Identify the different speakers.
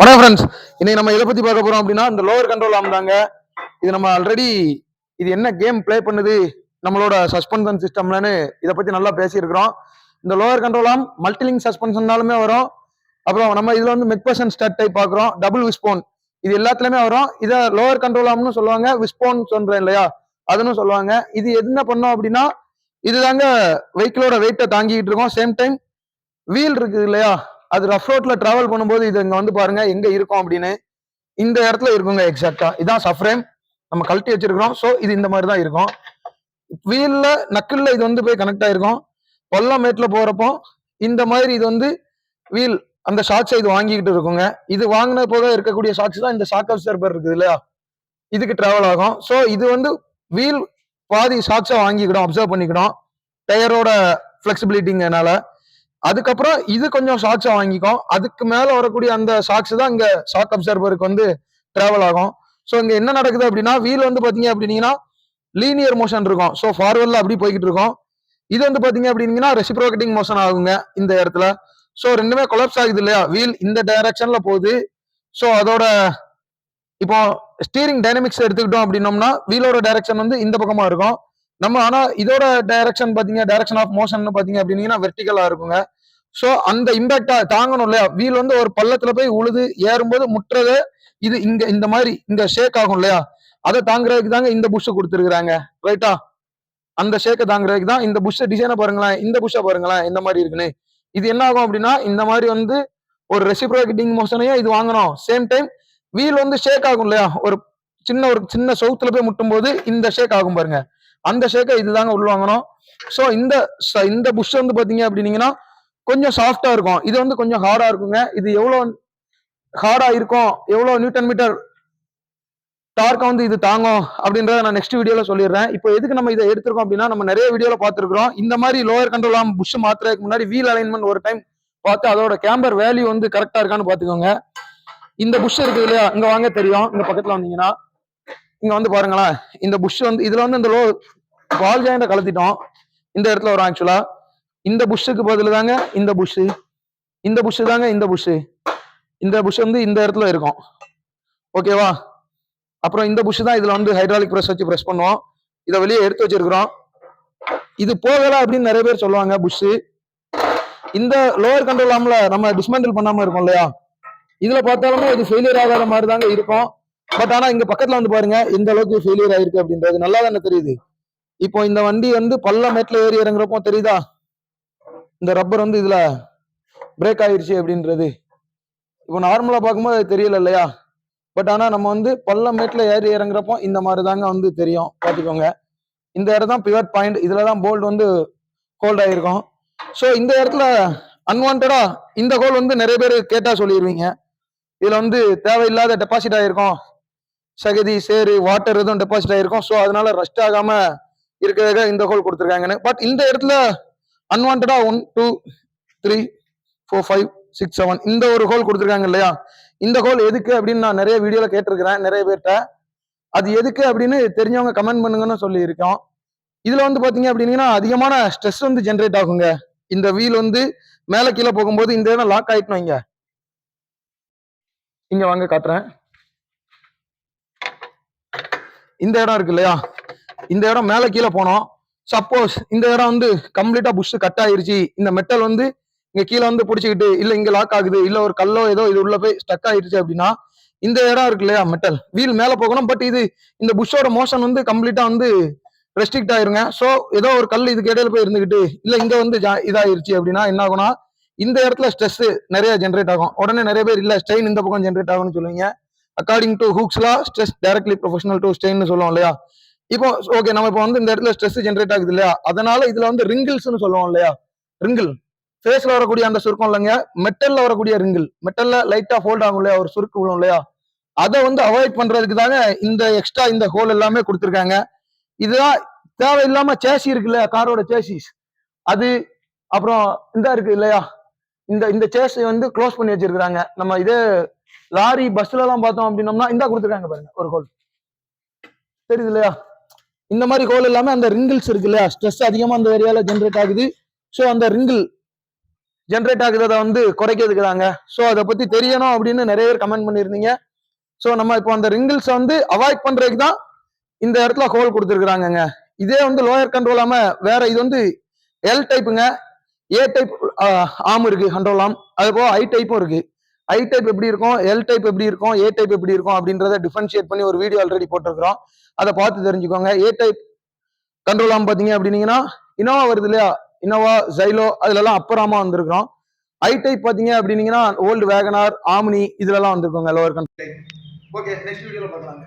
Speaker 1: வணக்கம் ஃப்ரெண்ட்ஸ் இன்னைக்கு நம்ம எதை பத்தி பார்க்க போறோம் அப்படின்னா இந்த லோவர் கண்ட்ரோல் ஆம் தாங்க. இது நம்ம ஆல்ரெடி இது என்ன கேம் பிளே பண்ணுது நம்மளோட சஸ்பென்ஷன் சிஸ்டம்லன்னு இதை பத்தி நல்லா பேசியிருக்கிறோம். இந்த லோவர் கண்ட்ரோல் ஆம் மல்டிலிங் சஸ்பென்ஷன்னாலுமே வரும். அப்புறம் நம்ம இதுல வந்து மெக்பர்சன் ஸ்டார்ட் டைப் பார்க்குறோம் டபுள் விஸ்போன் இது எல்லாத்துலயுமே வரும். இதை லோவர் கண்ட்ரோல் ஆம்னு சொல்லுவாங்க விஸ்போன் சொல்றேன் இல்லையா? அதுன்னு சொல்லுவாங்க. இது என்ன பண்ணோம் அப்படின்னா இதுதாங்க வெஹிக்கிளோட வெயிட்டை தாங்கிக்கிட்டு இருக்கோம். சேம் டைம் வீல் இருக்குது இல்லையா? அது ரஃப் ரோட்ல டிராவல் பண்ணும்போது இது இங்க வந்து பாருங்க எங்க இருக்கும் அப்படின்னு இந்த இடத்துல இருக்குங்க எக்ஸாக்டா இதான் சஃப்ரேம் நம்ம கழட்டி வச்சிருக்கிறோம். ஸோ இது இந்த மாதிரி தான் இருக்கும். வீல்ல நக்கிள்ல இது வந்து போய் கனெக்ட் ஆயிருக்கும். பள்ளம் மேட்ல போறப்போ இந்த மாதிரி இது வந்து வீல் அந்த ஷாக்ஸை இது வாங்கிக்கிட்டு இருக்குங்க. இது வாங்கின போக இருக்கக்கூடிய ஷாக்ஸ் தான் இந்த ஷாக் அப்சர்பர் இருக்குது இல்லையா? இதுக்கு டிராவல் ஆகும். ஸோ இது வந்து வீல் பாதி ஷாக்ஸை வாங்கிக்கிடும் அப்சர்வ் பண்ணிக்கிடும். டயரோட ஃப்ளெக்சிபிலிட்டிங்கனால அதுக்கப்புறம் இது கொஞ்சம் ஷாக்ஸை வாங்கிக்கும். அதுக்கு மேல வரக்கூடிய அந்த ஷாக்ஸ் தான் இங்க ஷாக் அப்சர்வருக்கு வந்து டிராவல் ஆகும். ஸோ இங்க என்ன நடக்குது அப்படின்னா வீல் வந்து பாத்தீங்க அப்படின்னீங்கன்னா லீனியர் மோஷன் இருக்கும். ஸோ ஃபார்வர்ட்ல அப்படி போய்கிட்டு இருக்கும். இது வந்து பாத்தீங்க அப்படின்னீங்கன்னா ரெசிப்ரோகேட்டிங் மோஷன் ஆகுங்க இந்த இடத்துல. ஸோ ரெண்டுமே கொலாப்ஸ் ஆகுது இல்லையா? வீல் இந்த டைரக்ஷன்ல போகுது. ஸோ அதோட இப்போ ஸ்டீரிங் டைனமிக்ஸ் எடுத்துக்கிட்டோம் அப்படின்னோம்னா வீலோட டைரக்ஷன் வந்து இந்த பக்கமா இருக்கும். நம்ம ஆனா இதோட டைரக்ஷன் பாத்தீங்க டைரக்ஷன் ஆஃப் மோஷன் பாத்தீங்க அப்படின்னீங்கன்னா வெர்டிகலா இருக்குங்க. ஸோ அந்த இம்பாக்டா தாங்கணும் இல்லையா? வீல் வந்து ஒரு பள்ளத்துல போய் உழுது ஏறும்போது முட்டுறது இது இங்க இந்த மாதிரி இங்க ஷேக் ஆகும் இல்லையா? அதை தாங்குறதுக்கு தாங்க இந்த புஷ் கொடுத்துருக்காங்க ரைட்டா அந்த ஷேக்கை தாங்குறதுக்கு தான் இந்த புஷ்ஷை டிசைனை பாருங்களேன் இந்த புஷ்ஷை பாருங்களேன் இந்த மாதிரி இருக்குன்னு. இது என்ன ஆகும் அப்படின்னா இந்த மாதிரி வந்து ஒரு ரெசிப்ரோகேட்டிங் மோஷனையும் இது வாங்கணும். சேம் டைம் வீல் வந்து ஷேக் ஆகும் இல்லையா? ஒரு சின்ன ஒரு சின்ன சவுத்துல போய் முட்டும் போது இந்த ஷேக் ஆகும் பாருங்க. அந்த ஷேக்கை இதுதாங்க உள்வாங்கணும் ஸோ இந்த ச- இந்த புஷ் வந்து பார்த்தீங்க அப்படின்னீங்கன்னா கொஞ்சம் சாஃப்டா இருக்கும். இது வந்து கொஞ்சம் ஹார்டா இருக்குங்க. இது எவ்வளோ ஹார்டா இருக்கும்? எவ்வளோ நியூட்டன் மீட்டர் டார்க்கை வந்து இது தாங்கும்? அப்படின்றத நான் நெக்ஸ்ட் வீடியோவில் சொல்லிடுறேன். இப்போ எதுக்கு நம்ம இதை எடுத்திருக்கோம் அப்படின்னா நம்ம நிறைய வீடியோவில் பார்த்துருக்கோம் இந்த மாதிரி லோயர் கண்ட்ரோல் ஆம் புஷ் மாத்துறதுக்கு முன்னாடி வீல் அலைன்மெண்ட் ஒரு டைம் பார்த்து அதோட கேம்பர் வேல்யூ வந்து கரெக்டாக இருக்கான்னு பார்த்துக்கோங்க. இந்த புஷ் இருக்குது இல்லையா? இங்கே வாங்க தெரியும். இந்த பக்கத்தில் வந்தீங்கன்னா இங்க வந்து பாருங்களேன் இந்த புஷ் வந்து இதுல வந்து இந்த லோ பால் ஜாயிண்ட கலத்திட்டோம். இந்த இடத்துல வரும் ஆக்சுவலா இந்த புஷ்ஷுக்கு பதில் தாங்க இந்த புஷ் இந்த புஷ் தாங்க இந்த புஷ் இந்த புஷ் வந்து இந்த இடத்துல இருக்கும். ஓகேவா அப்புறம் இந்த புஷ் தான் இதுல வந்து ஹைட்ராலிக் ப்ரெஸ் வச்சு ப்ரெஸ் பண்ணுவோம். இதை வெளியே எடுத்து வச்சிருக்கிறோம். இது போகல அப்படின்னு நிறைய பேர் சொல்லுவாங்க புஷ் இந்த லோவர் கண்ட்ரோல் ஆம்ல நம்ம டிஸ்மெண்டில் பண்ணாம இருக்கோம் இல்லையா? இதுல பார்த்தாலுமே இது ஃபெயிலியர் ஆகாத மாதிரி தாங்க இருக்கும். பட் ஆனா இங்க பக்கத்துல வந்து பாருங்க இந்த அளவுக்கு ஃபெயிலியர் ஆயிருக்கு அப்படின்றது நல்லா தானே தெரியுது. இப்போ இந்த வண்டி வந்து பல்ல மேட்ல ஏறி இறங்குறப்போ தெரியுதா? இந்த ரப்பர் வந்து இதுல பிரேக் ஆயிடுச்சு அப்படின்றது. இப்போ நார்மலா பார்க்கும்போது அது தெரியல இல்லையா? பட் ஆனா நம்ம வந்து பல்ல மேட்ல ஏறி இறங்குறப்போ இந்த மாதிரி தாங்க வந்து தெரியும். பார்த்துக்கோங்க. இந்த இடம் தான் பிவட் பாயிண்ட் இதுல தான் போல்ட் வந்து ஹோல்ட் ஆயிருக்கும். ஸோ இந்த இடத்துல அன்வான்டா இந்த கோல் வந்து நிறைய பேர் கேட்டா சொல்லிடுவீங்க இதுல வந்து தேவையில்லாத டெபாசிட் ஆயிருக்கும். சகதி சேரு வாட்டர் எதுவும் டெபாசிட் ஆயிருக்கும். ஸோ அதனால ரஸ்ட் ஆகாம இருக்கிறதுக்காக இந்த ஹோல் கொடுத்துருக்காங்கன்னு. பட் இந்த இடத்துல அன்வான்டா one two three four five six seven இந்த ஒரு ஹோல் கொடுத்துருக்காங்க இல்லையா? இந்த ஹோல் எதுக்கு அப்படின்னு நான் நிறைய வீடியோல கேட்டிருக்கிறேன் நிறைய பேர்கிட்ட. அது எதுக்கு அப்படின்னு தெரிஞ்சவங்க கமெண்ட் பண்ணுங்கன்னு சொல்லியிருக்கோம். இதுல வந்து பாத்தீங்க அப்படின்னா அதிகமான ஸ்ட்ரெஸ் வந்து ஜென்ரேட் ஆகுங்க. இந்த வீல் வந்து மேல கீழே போகும்போது இந்த இடம் லாக் ஆயிட்டு வைங்க. இங்க வாங்க காட்டுறேன். இந்த இடம் இருக்கு இல்லையா? இந்த இடம் மேல கீழே போனோம். சப்போஸ் இந்த இடம் வந்து கம்ப்ளீட்டா புஷ் கட் ஆயிருச்சு. இந்த மெட்டல் வந்து இங்க கீழே வந்து பிடிச்சிக்கிட்டு இல்ல இங்க லாக் ஆகுது இல்ல ஒரு கல்லோ ஏதோ இது உள்ள போய் ஸ்டக் ஆயிருச்சு அப்படின்னா இந்த இடம் இருக்கு இல்லையா மெட்டல் வீல் மேல போகணும் பட் இது இந்த புஷ்ஷோட மோஷன் வந்து கம்ப்ளீட்டா வந்து ரெஸ்ட்ரிக்ட் ஆயிருங்க. ஸோ ஏதோ ஒரு கல் இதுக்கு இடையில போய் இருந்துகிட்டு இல்ல இங்க வந்து ஜா- இதாயிருச்சு அப்படின்னா என்ன ஆகும்னா இந்த இடத்துல ஸ்ட்ரெஸ் நிறைய ஜென்ரேட் ஆகும். உடனே நிறைய பேர் இல்ல ஸ்ட்ரெயின் இந்த பக்கம் ஜென்ரேட் ஆகும்னு சொல்லுவீங்க. According to ஹூக்ஸ்லாம் stress directly proportional to strain சொல்லுவோம் இல்லையா? இப்போ ஓகே நம்ம இப்போ வந்து இந்த இடத்துல ஸ்ட்ரெஸ் ஜென்ரேட் ஆகுது இல்லையா? அதனால இதுல வந்து ரிங்கிள்ஸ்னு சொல்லுவோம் இல்லையா? ரிங்கிள் ஃபேஸ்ல வரக்கூடிய அந்த சுருக்கம் இல்லைங்க. மெட்டல்ல வரக்கூடிய ரிங்கிள் மெட்டல்ல லைட்டா ஃபோல்ட் ஆகும் இல்லையா? ஒரு சுருக்கு விழும் இல்லையா? அதை வந்து அவாய்ட் பண்றதுக்கு தாங்க இந்த எக்ஸ்ட்ரா இந்த ஹோல் எல்லாமே கொடுத்துருக்காங்க. இதுதான் தேவையில்லாம சேசி இருக்கு இல்லையா காரோட சேசிஸ் அது அப்புறம் இந்த இருக்கு இல்லையா? இந்த இந்த சேஸை வந்து க்ளோஸ் பண்ணி வச்சிருக்கிறாங்க. நம்ம இதே லாரி பஸ்ல எல்லாம் பார்த்தோம் அப்படின்னம்னா இந்த கொடுத்துருக்காங்க பாருங்க ஒரு கோல். தெரியுது இல்லையா? இந்த மாதிரி கோல் எல்லாமே அந்த ரிங்கிள்ஸ் இருக்கு இல்லையா? ஸ்ட்ரெஸ் அதிகமா அந்த ஏரியால ஜென்ரேட் ஆகுது. ஸோ அந்த ரிங்கிள் ஜென்ரேட் ஆகுறத வந்து குறைக்கிறதுக்கு தாங்க. ஸோ அதை பத்தி தெரியணும் அப்படின்னு நிறைய பேர் கமெண்ட் பண்ணியிருந்தீங்க. ஸோ நம்ம இப்போ அந்த ரிங்கிள்ஸை வந்து அவாய்ட் பண்றதுக்கு தான் இந்த இடத்துல ஹோல் கொடுத்துருக்குறாங்கங்க. இதே வந்து லோயர் கண்ட்ரோல் வேற இது வந்து எல் டைப்புங்க ஏ டைப் ஆம் இருக்கு கண்ட்ரோல் ஆம் அது போக ஐ டைப்பும் இருக்கு. ஐ டைப் எப்படி இருக்கும் எல் டைப் எப்படி இருக்கும் ஏ டைப் எப்படி இருக்கும் அப்படின்றத டிஃபரன்ஷியேட் பண்ணி ஒரு வீடியோ ஆல்ரெடி போட்டிருக்கிறோம். அதை பார்த்து தெரிஞ்சுக்கோங்க. ஏ டைப் கண்ட்ரோல் ஆம் பார்த்தீங்க அப்படின்னீங்கன்னா இனோவா வருது இல்லையா? இனோவா ஜைலோ அதுலலாம் அப்பராமா வந்திருக்கிறோம். ஐ டைப் பார்த்தீங்க அப்படின்னீங்கன்னா ஓல்டு வேகனார் ஆம்னி இதுலலாம் வந்திருக்கோங்க லோவர் கண்ட்ரோல் ஓகே நெக்ஸ்ட் வீடியோவில் பார்க்கலாங்க.